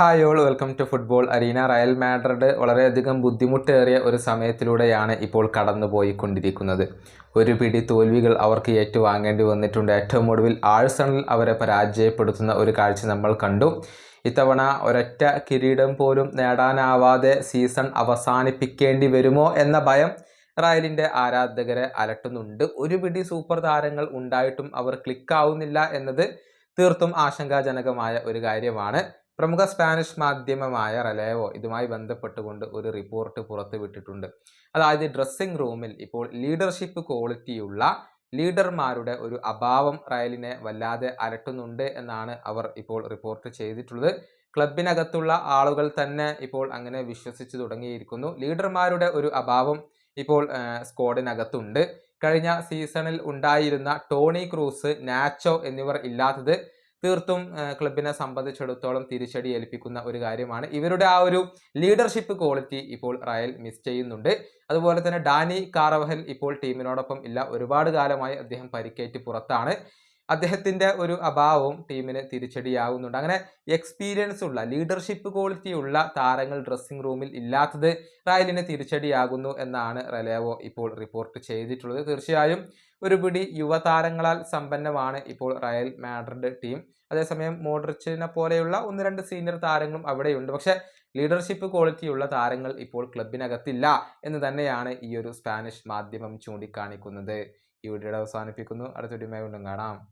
Hi all welcome to football arena. Real Madrid വളരെയധികം ബുദ്ധിമുട്ടേറിയ ഒരു സമയത്തിലൂടെയാണ് ഇപ്പോൾ കടന്നുപോയിക്കൊണ്ടിരിക്കുന്നത്. ഒരു പിടി തോൽവികൾ അവർക്ക് ഏറ്റുവാങ്ങേണ്ടി വന്നിട്ടുണ്ട്. ഏറ്റവും ഒടുവിൽ ആഴ്സണൽ അവരെ പരാജയപ്പെടുത്തുന്ന ഒരു കാഴ്ച നമ്മൾ കണ്ടു. ഇത്തവണ ഒരൊറ്റ കിരീടം പോലും നേടാനാവാതെ സീസൺ അവസാനിപ്പിക്കേണ്ടി വരുമോ എന്ന ഭയം റയലിന്റെ ആരാധകരെ അലട്ടുന്നുണ്ട്. ഒരു പിടി സൂപ്പർ താരങ്ങൾ ഉണ്ടായിട്ടും അവർ ക്ലിക്കാവുന്നില്ല എന്നത് തീർത്തും ആശങ്കാജനകമായ ഒരു കാര്യമാണ്. പ്രമുഖ സ്പാനിഷ് മാധ്യമമായ റലേവോ ഇതുമായി ബന്ധപ്പെട്ടുകൊണ്ട് ഒരു റിപ്പോർട്ട് പുറത്തുവിട്ടിട്ടുണ്ട്. അതായത് ഡ്രസ്സിംഗ് റൂമിൽ ഇപ്പോൾ ലീഡർഷിപ്പ് ക്വാളിറ്റിയുള്ള ലീഡർമാരുടെ ഒരു അഭാവം റയലിനെ വല്ലാതെ അലട്ടുന്നുണ്ട് എന്നാണ് അവർ ഇപ്പോൾ റിപ്പോർട്ട് ചെയ്തിട്ടുള്ളത്. ക്ലബിനകത്തുള്ള ആളുകൾ തന്നെ ഇപ്പോൾ അങ്ങനെ വിശ്വസിച്ചു തുടങ്ങിയിരിക്കുന്നു. ലീഡർമാരുടെ ഒരു അഭാവം ഇപ്പോൾ സ്ക്വാഡിനകത്തുണ്ട് കഴിഞ്ഞ സീസണിൽ ഉണ്ടായിരുന്ന ടോണി ക്രൂസ് നാച്ചോ എന്നിവർ ഇല്ലാത്തത് തീർത്തും ക്ലബിനെ സംബന്ധിച്ചിടത്തോളം തിരിച്ചടി ഏൽപ്പിക്കുന്ന ഒരു കാര്യമാണ്. ഇവരുടെ ആ ഒരു ലീഡർഷിപ്പ് ക്വാളിറ്റി ഇപ്പോൾ റയൽ മിസ് ചെയ്യുന്നുണ്ട്. അതുപോലെ തന്നെ ഡാനി കാറവഹൽ ഇപ്പോൾ ടീമിനോടൊപ്പം ഇല്ല. ഒരുപാട് കാലമായി അദ്ദേഹം പരിക്കേറ്റ് പുറത്താണ്. അദ്ദേഹത്തിന്റെ ഒരു അഭാവവും ടീമിന് തിരിച്ചടിയാവുന്നുണ്ട്. അങ്ങനെ എക്സ്പീരിയൻസ് ഉള്ള ലീഡർഷിപ്പ് ക്വാളിറ്റി ഉള്ള താരങ്ങൾ ഡ്രസ്സിംഗ് റൂമിൽ ഇല്ലാത്തത് റയലിന് തിരിച്ചടിയാകുന്നു എന്നാണ് റലേവോ ഇപ്പോൾ റിപ്പോർട്ട് ചെയ്തിട്ടുള്ളത്. തീർച്ചയായും ഒരു പിടി യുവതാരങ്ങളാൽ സമ്പന്നമാണ് ഇപ്പോൾ റയൽ മാഡ്രിഡ് ടീം അതേസമയം മോഡ്രിച്ചിനെ പോലെയുള്ള ഒന്ന് രണ്ട് സീനിയർ താരങ്ങളും അവിടെയുണ്ട്. പക്ഷേ ലീഡർഷിപ്പ് ക്വാളിറ്റിയുള്ള താരങ്ങൾ ഇപ്പോൾ ക്ലബിനകത്തില്ല എന്ന് തന്നെയാണ് ഈ ഒരു സ്പാനിഷ് മാധ്യമം ചൂണ്ടിക്കാണിക്കുന്നത്. ഈ വീഡിയോ അവസാനിപ്പിക്കുന്നു. അടുത്ത വീഡിയോ വീണ്ടും കാണാം.